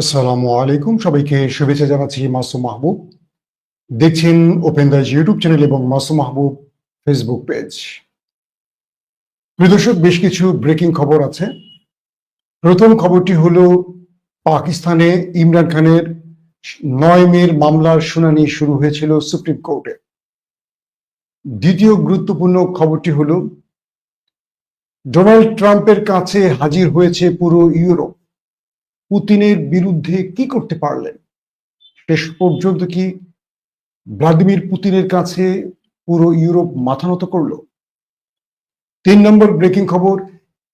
আসসালামু আলাইকুম। সবাইকে শুভেচ্ছা জানাচ্ছি মাসুম মাহবুব। দেখছেন ওপেন দাস ইউটিউব চ্যানেল এবং মাসুম মাহবুব ফেসবুক পেজ প্রিয় দর্শক, বেশ কিছু ব্রেকিং খবর আছে। প্রথম খবরটি হলো, পাকিস্তানে ইমরান খানের নয় মের মামলার শুনানি শুরু হয়েছিল সুপ্রিম কোর্টে দ্বিতীয় গুরুত্বপূর্ণ খবরটি হলো ডোনাল্ড ট্রাম্পের কাছে হাজির হয়েছে পুরো ইউরোপ। পুতিনের বিরুদ্ধে কি করতে পারলেন? শেষ পর্যন্ত কি ভ্লাদিমির পুতিনের কাছে পুরো ইউরোপ মাথা নত করল? তিন নম্বর ব্রেকিং খবর,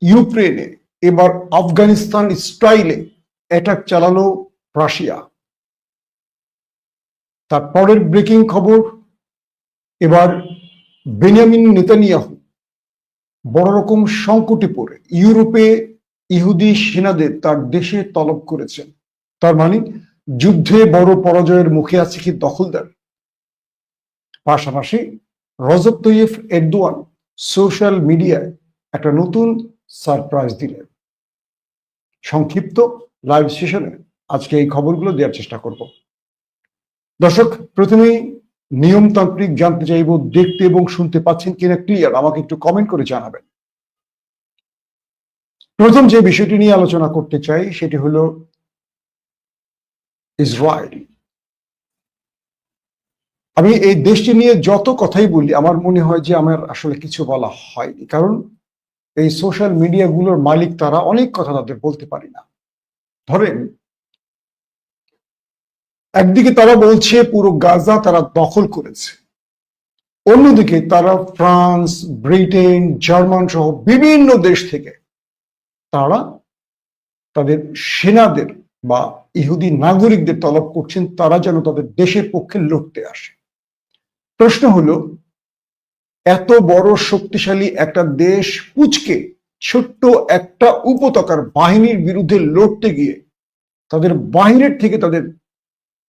ইউক্রেনে এবার আফগানিস্তান স্টাইলে অ্যাটাক চালালো রাশিয়া। তারপরের ব্রেকিং খবর, এবার বেনিয়ামিন নেতানিয়াহু বড় রকম সংকটে পড়ে। ইউরোপে ইহুদি সেনাদের তার দেশে তলব করেছেন। তার মানে যুদ্ধে বড় পরাজয়ের মুখে আছে কি দখলদার? পাশাপাশি রজব তৈয়ফ এরদোয়ান সোশ্যাল মিডিয়ায় একটা নতুন সারপ্রাইজ দিলেন। সংক্ষিপ্ত লাইভ সেশনে আজকে এই খবরগুলো দেওয়ার চেষ্টা করব। দর্শক, প্রথমেই নিয়মতান্ত্রিক জানতে চাইব, দেখতে এবং শুনতে পাচ্ছেন কিনা ক্লিয়ার আমাকে একটু কমেন্ট করে জানাবেন। প্রথম যে বিষয়টি নিয়ে আলোচনা করতে চাই সেটি হলো ইসরায়েল। আমি এই দেশটি নিয়ে যত কথাই বলি, আমার মনে হয় যে আমার আসলে কিছু বলা হয়নি। কারণ এই সোশ্যাল মিডিয়াগুলোর মালিক তারা, অনেক কথা তাদের বলতে পারি না। ধরেন, একদিকে তারা বলছে পুরো গাজা তারা দখল করেছে। অন্যদিকে তারা ফ্রান্স, ব্রিটেন, জার্মান সহ বিভিন্ন দেশ থেকে তারা তাদের সেনাদের বা ইহুদি নাগরিকদের তলব করছেন, তারা যেন তাদের দেশের পক্ষে লড়তে আসে। প্রশ্ন হলো, এত বড় শক্তিশালী একটা দেশ পুচকে ছোট্ট একটা উপত্যকার বাহিনীর বিরুদ্ধে লড়তে গিয়ে তাদের বাহিরের থেকে তাদের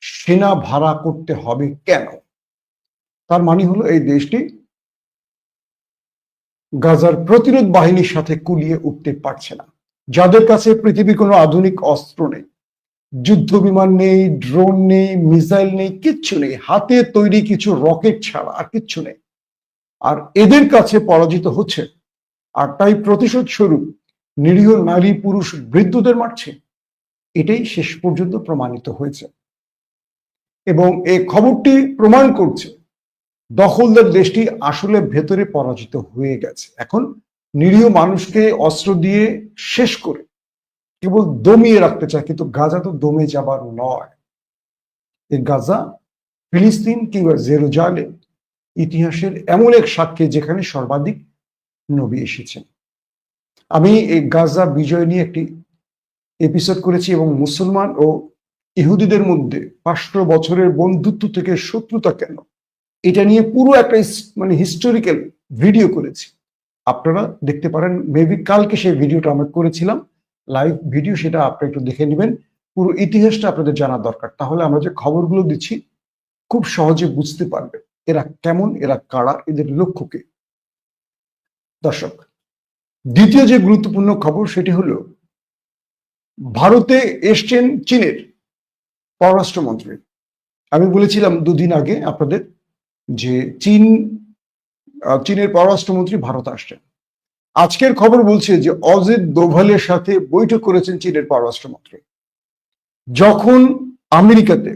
সেনা ভাড়া করতে হবে কেন? তার মানে হলো, এই দেশটি গাজার প্রতিরোধ বাহিনীর সাথে কুলিয়ে উঠতে পারছে না। যাদের কাছে পৃথিবীর কোনো আধুনিক অস্ত্র নেই, যুদ্ধ বিমান নেই, ড্রোন নেই, মিসাইল নেই, কিচ্ছু নেই। হাতে তৈরি কিছু রকেট ছাড়া আর কিচ্ছু নেই। আর এদের কাছে পরাজিত হচ্ছে। আর তাই প্রতিশোধ স্বরূপ নিরীহ নারী পুরুষ বৃদ্ধদের মারছে। এটাই শেষ পর্যন্ত প্রমাণিত হয়েছে। এবং এই খবরটি প্রমাণ করছে, দখলদার দেশটি আসলে ভেতরে পরাজিত হয়ে গেছে। এখন নিরীহ মানুষকে অস্ত্র দিয়ে শেষ করে কেবল দমিয়ে রাখতে চায়, কিন্তু গাজা তো দমে যাবার নয়। এই গাজা ফিলিস্তিন কিংবা জেরুজালে ইতিহাসের এমন এক সাক্ষী যেখানে সর্বাধিক নবী এসেছেন। আমি এই গাজা বিজয় নিয়ে একটি এপিসোড করেছি এবং মুসলমান ও ইহুদিদের মধ্যে পাঁচশো বছরের বন্ধুত্ব থেকে শত্রুতা কেন, এটা নিয়ে পুরো একটা মানে হিস্টোরিক্যাল ভিডিও করেছি। আপনারা দেখতে পারেন মেবি কালকে সেই ভিডিওটা আমরা করেছিলাম লাইভ ভিডিও সেটা আপনারা একটু দেখে নেবেন। পুরো ইতিহাসটা আপনাদের জানা দরকার। তাহলে আমরা যে খবরগুলো দিচ্ছি, খুব সহজে বুঝতে পারবে এরা কেমন, এরা কারা, এদের লক্ষ্য লক্ষ্যকে দর্শক, দ্বিতীয় যে গুরুত্বপূর্ণ খবর সেটি হলো, ভারতে এসছেন চীনের পররাষ্ট্রমন্ত্রী। আমি বলেছিলাম দুদিন আগে আপনাদের যে চীন চীনের পররাষ্ট্রমন্ত্রী ভারত আসছেন। আজকের খবর বলছে যে অজিত দোভালের সাথে বৈঠক করেছেন চীনের পররাষ্ট্রমন্ত্রী। যখন আমেরিকাতে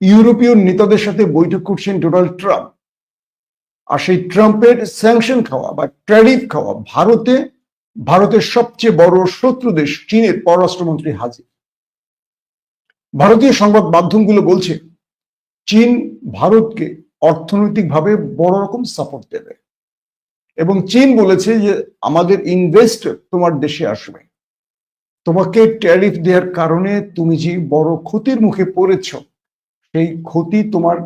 ইউরোপীয় নেতাদের সাথে বৈঠক করছেন ডোনাল্ড ট্রাম্প, আর সেই ট্রাম্পের স্যাংশন খাওয়া বা ট্যারিফ খাওয়া ভারতে, ভারতের সবচেয়ে বড় শত্রু দেশ চীনের পররাষ্ট্রমন্ত্রী হাজির ভারতীয় সংবাদ মাধ্যমগুলো বলছে, চীন ভারতকে অর্থনৈতিকভাবে বড় রকম সাপোর্ট দেবে। এবং চীন বলেছে যে, আমাদের ইনভেস্টর তোমার দেশে আসবে। তোমাকে ট্যারিফ দেওয়ার কারণে তুমি যে বড় ক্ষতির মুখে পড়েছ, সেই ক্ষতি তোমার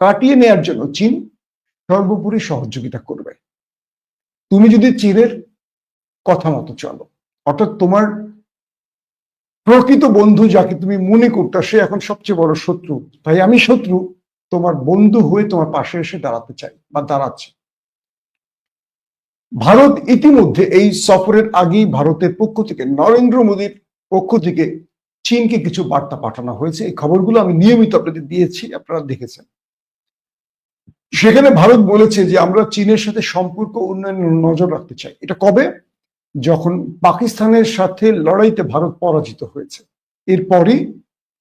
কাটিয়ে নেয়ার জন্য চীন সর্বোপরি সহযোগিতা করবে। তুমি যদি চীনের কথা মতো চলো, অর্থাৎ তোমার প্রকৃত বন্ধু যাকে তুমি মনে করতে, সে এখন সবচেয়ে বড় শত্রু। তাই আমি শত্রু তোমার বন্ধু হয়ে তোমার পাশে এসে দাঁড়াতে চাই বা দাঁড়াচ্ছে। ভারত ইতিমধ্যে এই সফরের আগেই ভারতের পক্ষ থেকে, নরেন্দ্র মোদীর পক্ষ থেকে চীনকে কিছু বার্তা পাঠানো হয়েছে। এই খবরগুলো আমি নিয়মিত আপনাদের দিয়েছি, আপনারা দেখেছেন। সেখানে ভারত বলেছে যে, আমরা চীনের সাথে সম্পর্ক উন্নয়নে নজর রাখতে চাই। এটা কবে? যখন পাকিস্তানের সাথে লড়াইতে ভারত পরাজিত হয়েছে। এরপরই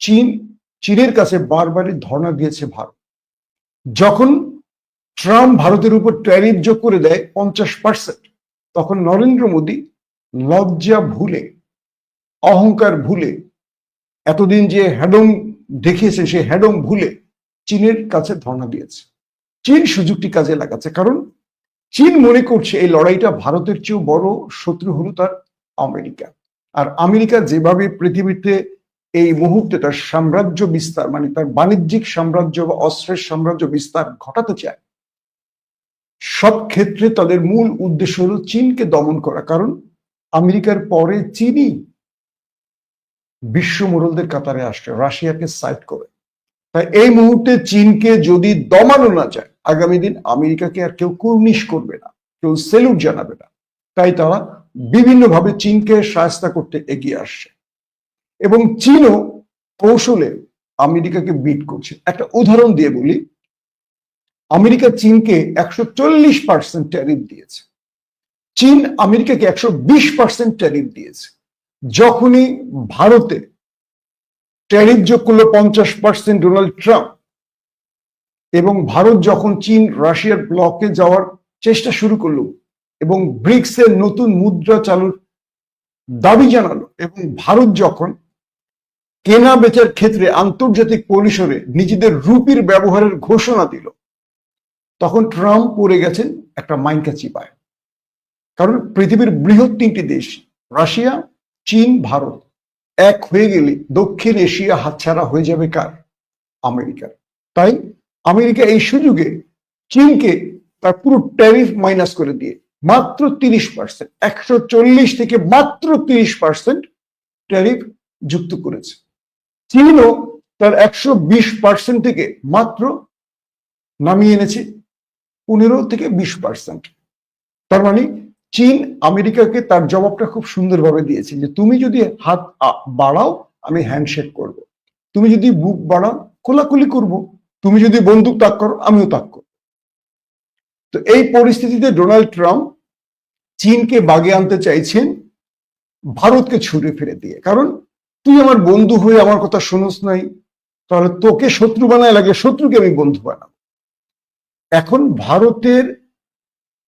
চীন, চীনের কাছে বারবারই ধর্ণা দিয়েছে ভারত। যখন ট্রাম্প ভারতের উপর ট্যারিফ যোগ করে দেয় পঞ্চাশ পার্সেন্ট, তখন নরেন্দ্র মোদী লজ্জা ভুলে, অহংকার ভুলে, এতদিন যে হ্যাডম দেখিয়েছে সে হ্যাডম ভুলে চীনের কাছে ধর্ণা দিয়েছে। চীন সুযোগটি কাজে লাগাচ্ছে কারণ চীন মনে করছে এই লড়াইটা ভারতের চেয়েও বড় শত্রু হলো তার আমেরিকা। আর আমেরিকা যেভাবে পৃথিবীতে এই মুহূর্তে তার সাম্রাজ্য বিস্তার মানে তার বাণিজ্যিক সাম্রাজ্য বা অস্ত্রের সাম্রাজ্য বিস্তার ঘটাতে চায়। সব ক্ষেত্রে তাদের মূল উদ্দেশ্য হলো চীনকে দমন করা, কারণ আমেরিকার পরে চীনই বিশ্ব মোড়লদের কাতারে আসছে রাশিয়াকে সাইড করে। তাই এই মুহূর্তে চীনকে যদি দমানো না যায়, আগামী দিন আমেরিকাকে আর কেউ কুর্নিশ করবে না, কেউ সেলুট জানাবে না। তাই তারা বিভিন্নভাবে চীনকে সাহায্য করতে এগিয়ে আসছে। এবং চীনও কৌশলে আমেরিকাকে বিট করছে। একটা উদাহরণ দিয়ে বলি, আমেরিকা চীনকে একশো চল্লিশ পার্সেন্ট ট্যারিফ দিয়েছে। চীন আমেরিকাকে একশো বিশ পার্সেন্ট ট্যারিফ দিয়েছে। যখনই ভারতে ট্যারিফ যোগ করল পঞ্চাশ পার্সেন্ট ডোনাল্ড ট্রাম্প এবং ভারত যখন চীন রাশিয়ার ব্লকে যাওয়ার চেষ্টা শুরু করল এবং ব্রিক্সের নতুন মুদ্রা চালুর দাবি জানালো এবং ভারত যখন কেনা বেচার ক্ষেত্রে আন্তর্জাতিক পরিসরে নিজেদের রুপির ব্যবহারের ঘোষণা দিল। তখন ট্রাম্প পড়ে গেছেন একটা মাইনকা চিপায়। কারণ পৃথিবীর বৃহৎ তিনটি দেশ, রাশিয়া, চীন, ভারত, এক হয়ে গেলে দক্ষিণ এশিয়া হাতছাড়া হয়ে যাবে কার? আমেরিকার। তাই আমেরিকা এই সুযোগে চীনকে তার পুরো ট্যারিফ মাইনাস করে দিয়ে মাত্র তিরিশ পার্সেন্ট, একশো চল্লিশ থেকে মাত্র তিরিশ পার্সেন্ট ট্যারিফ যুক্ত করেছে। চীনও তার একশো বিশ পার্সেন্ট থেকে মাত্র নামিয়ে এনেছে, পনেরো থেকে বিশ পার্সেন্ট তার মানে চীন আমেরিকাকে তার জবাবটা খুব সুন্দরভাবে দিয়েছে যে তুমি যদি হাত বাড়াও, আমি হ্যান্ডশেক করব। তুমি যদি বুক বাড়াও, কোলাকুলি করব। তুমি যদি বন্দুক তাক করো, আমিও তাক করব তো এই পরিস্থিতিতে ডোনাল্ড ট্রাম্প চীনকে বাগে আনতে চাইছেন, ভারতকে ছুড়ে ফিরে দিয়ে কারণ তুই আমার বন্ধু হয়ে আমার কথা শুনোস নাই, তাহলে তোকে শত্রু বানায় লাগে, শত্রুকে আমি বন্ধু বানাবো। এখন ভারতের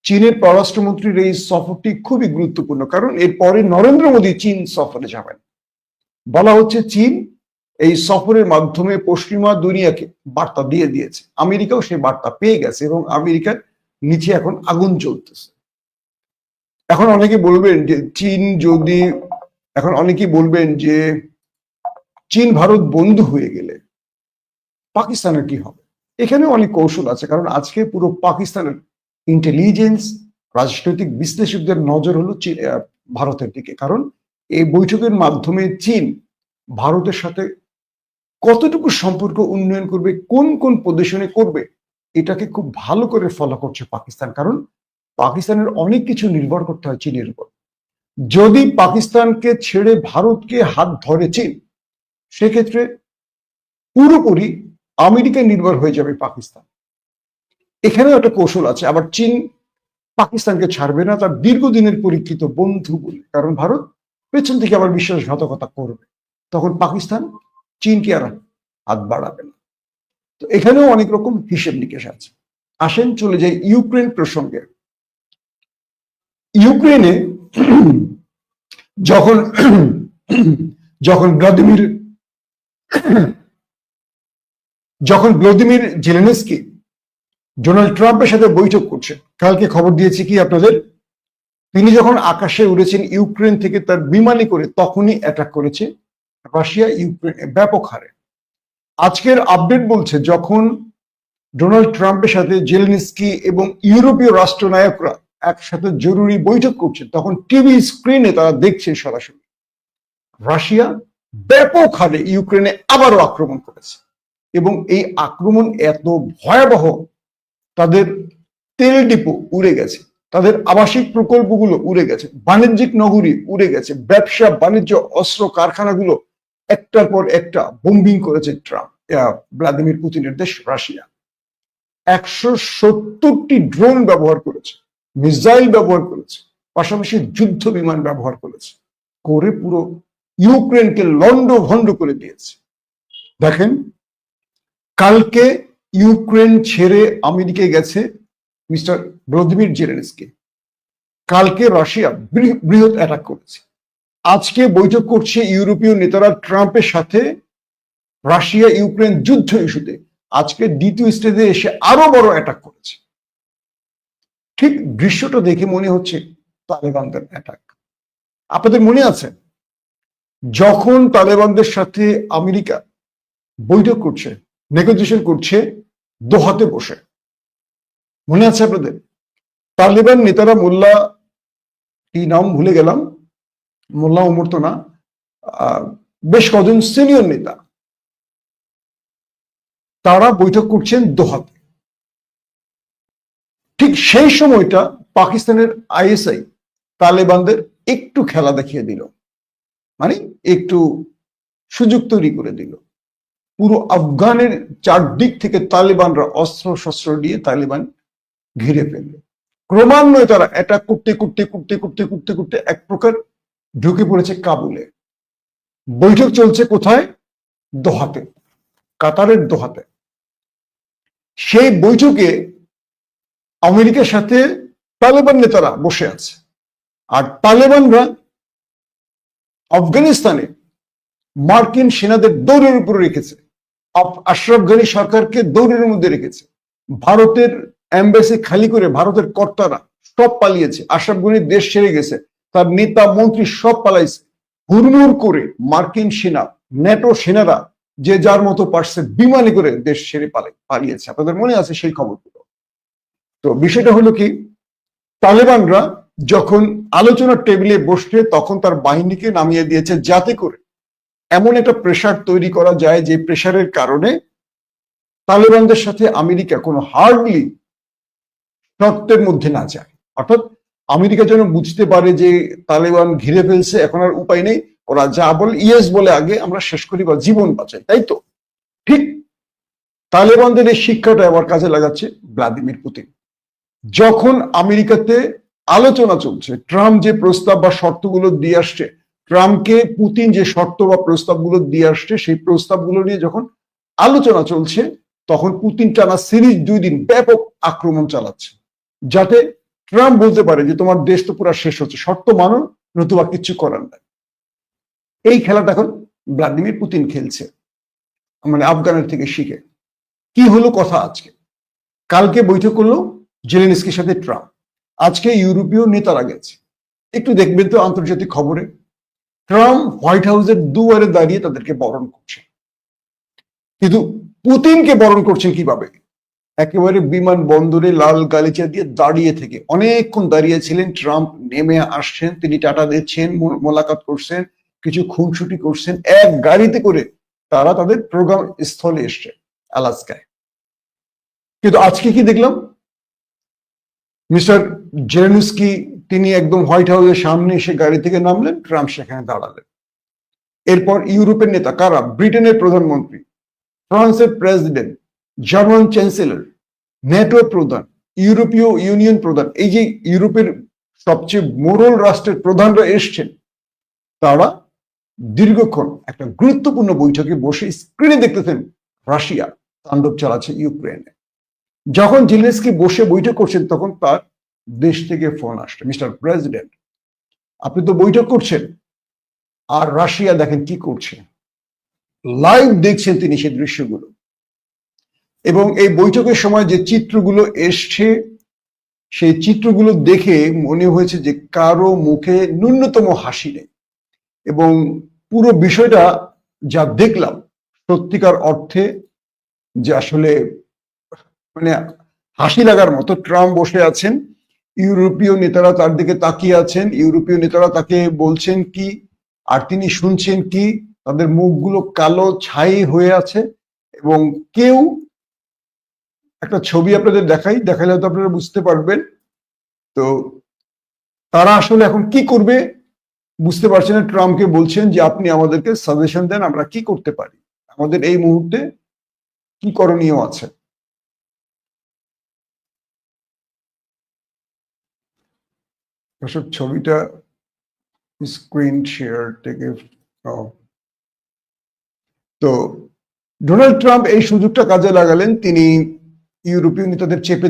চীনের পররাষ্ট্রমন্ত্রীর এই সফরটি খুবই গুরুত্বপূর্ণ, কারণ এরপরে নরেন্দ্র মোদী চীন সফরে যাবেন। বলা হচ্ছে চীন এই সফরের মাধ্যমে পশ্চিমা দুনিয়াকে বার্তা দিয়ে দিয়েছে। আমেরিকাও সেই বার্তা পেয়ে গেছে এবং আমেরিকার নিচে এখন আগুন জ্বলতেছে। এখন অনেকে বলবেন যে, চীন যদি এখন অনেকেই বলবেন যে চীন, ভারত বন্ধু হয়ে গেলে পাকিস্তানের কি হবে? এখানে অনেক কৌশল আছে, কারণ আজকে পুরো পাকিস্তানের ইন্টেলিজেন্স রাজনৈতিক বিশ্লেষকদের নজর হলো ভারতের দিকে। কারণ এই বৈঠকের মাধ্যমে চীন ভারতের সাথে কতটুকু সম্পর্ক উন্নয়ন করবে, কোন কোন পজিশনে করবে, এটাকে খুব ভালো করে ফলো করছে পাকিস্তান। কারণ পাকিস্তানের অনেক কিছু নির্ভর করতে হয় চীনের উপর। যদি পাকিস্তানকে ছেড়ে ভারতকে হাত ধরে চীন সেক্ষেত্রে পুরোপুরি আমেরিকায় নির্ভর হয়ে যাবে পাকিস্তান। এখানেও একটা কৌশল আছে, আবার চীন পাকিস্তানকে ছাড়বে না, তার দীর্ঘদিনের পরীক্ষিত বন্ধু বলে, কারণ ভারত পেছন থেকে আবার বিশ্বাসঘাতকতা করবে। তখন পাকিস্তান চীনকে আর হাত বাড়াবে না। তো এখানেও অনেক রকম হিসেব নিকেশ আছে। আসেন চলে যাই ইউক্রেন প্রসঙ্গে। ইউক্রেনে যখন যখন ভ্লাদিমির যখন ভ্লাদিমির জেলেনস্কি ডোনাল্ড ট্রাম্পের সাথে বৈঠক করছেন কালকে খবর দিয়েছি কি আপনাদের? তিনি যখন আকাশে উড়েছেন ইউক্রেন থেকে তার বিমানে করে, তখনই অ্যাটাক করেছে রাশিয়া ইউক্রেনে ব্যাপক হারে। আজকের আপডেট বলছে যখন ডোনাল্ড ট্রাম্পের সাথে জেলেনস্কি এবং ইউরোপীয় রাষ্ট্রনায়করা একসাথে জরুরি বৈঠক করছেন, তখন টিভি স্ক্রিনে তারা দেখছে সরাসরি। রাশিয়া ব্যাপক হারে ইউক্রেনে আবারও আক্রমণ করেছে এবং এই আক্রমণ এত ভয়াবহ, তাদের তেল ডিপো উড়ে গেছে, তাদের আবাসিক প্রকল্পগুলো উড়ে গেছে, বাণিজ্যিক নগরী উড়ে গেছে, ব্যবসা, বাণিজ্য, অস্ত্র, কারখানাগুলো একটার পর একটা বোম্বিং করেছে ট্রাম্প ভ্লাদিমির পুতিনের দেশ রাশিয়া। একশো সত্তরটি ড্রোন ব্যবহার করেছে। মিসাইল ব্যবহার করেছে, পাশাপাশি যুদ্ধ বিমান ব্যবহার করেছে, করে পুরো ইউক্রেনকে লন্ড ভন্ড করে দিয়েছে। দেখেন, কালকে ইউক্রেন ছেড়ে আমেরিকায় গেছে মিস্টার ভ্লাদিমির জেলেনস্কি। কালকে রাশিয়া বৃহ- বৃহৎ অ্যাটাক করেছে। আজকে বৈঠক করছে ইউরোপীয় নেতারা ট্রাম্পের সাথে রাশিয়া ইউক্রেন যুদ্ধ ইস্যুতে। আজকে দ্বিতীয় স্টেজে এসে আরও বড় অ্যাটাক করেছে। ঠিক দৃশ্যটা দেখে মনে হচ্ছে তালেবানদের অ্যাটাক আপনাদের মনে আছে? যখন তালেবানদের সাথে আমেরিকা বৈঠক করছে নেগোসিয়েশন করছে, দোহাতে বসে, মনে আছে আপনাদের? তালেবান নেতারা মোল্লা কি নাম ভুলে গেলাম, মোল্লা ওমর তো না বেশ কজন সিনিয়র নেতা, তারা বৈঠক করছেন দোহাতে। ঠিক সেই সময়টা পাকিস্তানের আইএসআই তালেবানদের একটু খেলা দেখিয়ে দিল। মানে একটু সুযোগ তৈরি করে দিল। পুরো আফগানের চারদিক থেকে তালেবানরা অস্ত্র শস্ত্র দিয়ে তালেবান ঘিরে ফেলল। ক্রমান্বয়ে তারা অ্যাটাক করতে করতে করতে করতে করতে করতে এক প্রকার ঢুকে পড়েছে কাবুলে। বৈঠক চলছে কোথায়? দোহাতে, কাতারের দোহাতে। সেই বৈঠকে আমেরিকার সাথে তালেবান নেতারা বসে আছে। আর তালেবানরা আফগানিস্তানে মার্কিন সেনাদের দৌড়ের উপরে রেখেছে। আশরাফ গানী সরকারকে দৌড়ের মধ্যে রেখেছে। ভারতের এম্বাসি খালি করে ভারতের কর্তারা সব পালিয়েছে। আশরাফ গনি দেশ ছেড়ে গেছে। তার নেতা, মন্ত্রী সব পালাইছে। হুড়মুড় করে মার্কিন সেনা ন্যাটো সেনারা যে যার মতো পারছে বিমানে করে দেশ ছেড়ে পালে পালিয়েছে। আপনাদের মনে আছে সেই খবরগুলো? তো বিষয়টা হলো কি, তালেবানরা যখন আলোচনার টেবিলে বসছে তখন তার বাহিনীকে নামিয়ে দিয়েছে যাতে করে এমন একটা প্রেশার তৈরি করা যায় যে প্রেশারের কারণে তালেবানদের সাথে আমেরিকা কোনো হার্ডলি শর্তের মধ্যে না যায়। অর্থাৎ আমেরিকা যেন বুঝতে পারে যে তালেবান ঘিরে ফেলছে, এখন আর উপায় নেই। ওরা যা বলে, ইয়েস বলে আগে আমরা শেষ করি বা জীবন বাঁচাই, তাই তো? ঠিক তালেবানদের এই শিক্ষাটা আবার কাজে লাগাচ্ছে ভ্লাদিমির পুতিন। যখন আমেরিকাতে আলোচনা চলছে, ট্রাম্প যে প্রস্তাব বা শর্তগুলো দিয়ে আসছে, ট্রাম্পকে পুতিন যে শর্ত বা প্রস্তাবগুলো দিয়ে আসছে, সেই প্রস্তাবগুলো নিয়ে যখন আলোচনা চলছে, তখন পুতিন টানা সিরিজ দুই দিন ব্যাপক আক্রমণ চালাচ্ছে, যাতে ট্রাম্প বলতে পারে যে তোমার দেশ তো পুরো শেষ হচ্ছে, শর্ত মানো, নতুবা কিছু করার নাই। এই খেলাটা এখন ভ্লাদিমির পুতিন খেলছে মানে আফগানের থেকে শিখে। কি হলো কথা আজকে? কালকে বৈঠক করল জেলেনস্কির সাথে ট্রাম্প। আজকে ইউরোপীয় নেতারা গেছে। একটু দেখবেন তো আন্তর্জাতিক খবরে। ট্রাম্প হোয়াইট হাউসের দুয়ারে দাঁড়িয়ে তাদেরকে বরণ করছে। কিন্তু পুতিনকে বরণ করছেন কীভাবে? একেবারে বিমান বন্দরে লাল গালিচা দিয়ে দাঁড়িয়ে থেকে। অনেকক্ষণ দাঁড়িয়ে ছিলেন ট্রাম্প, নেমে আসছেন, তিনি টাটা দিচ্ছেন মোলাকাত করছেন, কিছু খুনসুটি করছেন। এক গাড়িতে করে তারা তাদের প্রোগ্রাম স্থলে এসছে আলাস্কায়। কিন্তু আজকে কি দেখলাম? মিস্টার জেরেনুস্কি তিনি একদম হোয়াইট হাউসের সামনে এসে গাড়ি থেকে নামলেন, ট্রাম্প সেখানে দাঁড়ালেন। এরপর ইউরোপের নেতা কারা? ব্রিটেনের প্রধানমন্ত্রী, ফ্রান্সের প্রেসিডেন্ট, জার্মান চ্যান্সেলর, ন্যাটো প্রধান, ইউরোপীয় ইউনিয়ন প্রধান, এই যে ইউরোপের সবচেয়ে মোরল রাষ্ট্রের প্রধানরা এসছেন, তারা দীর্ঘক্ষণ একটা গুরুত্বপূর্ণ বৈঠকে বসে স্ক্রিনে দেখতেছেন রাশিয়া তাণ্ডব চালাচ্ছে ইউক্রেনে। যখন জিলেন্সকি বসে বৈঠক করছেন, তখন তার দেশ থেকে ফোন আসছে মিস্টার প্রেসিডেন্ট, আপনি তো বৈঠক করছেন। আর রাশিয়া দেখেন কি করছে। লাইভ দেখছেন তিনি সেই দৃশ্যগুলো। এবং এই বৈঠকের সময় যে চিত্রগুলো এসছে, সেই চিত্রগুলো দেখে মনে হয়েছে যে কারও মুখে ন্যূনতম হাসি নেই। এবং পুরো বিষয়টা যা দেখলাম, সত্যিকার অর্থে যে আসলে মানে হাসি লাগার মতো ট্রাম্প বসে আছেন। ইউরোপীয় নেতারা তার দিকে তাকিয়ে আছেন। ইউরোপীয় নেতারা তাকে বলছেন কি, আর তিনি শুনছেন কি, তাদের মুখগুলো কালো ছাই হয়ে আছে এবং কেউ একটা ছবি আপনাদের দেখাই, দেখালে হয়তো আপনারা বুঝতে পারবেন। তো তারা আসলে এখন কি করবে বুঝতে পারছেন না। ট্রাম্পকে বলছেন যে, আপনি আমাদেরকে সাজেশন দেন, আমরা কি করতে পারি? আমাদের এই মুহূর্তে কি করণীয় আছে? দর্শক, ছবিটা স্ক্রিন শেয়ার থেকে তো ডোনাল্ড ট্রাম্প এই সুযোগটা কাজে লাগালেন, তিনি ইউরোপীয় নেতাদের চেপে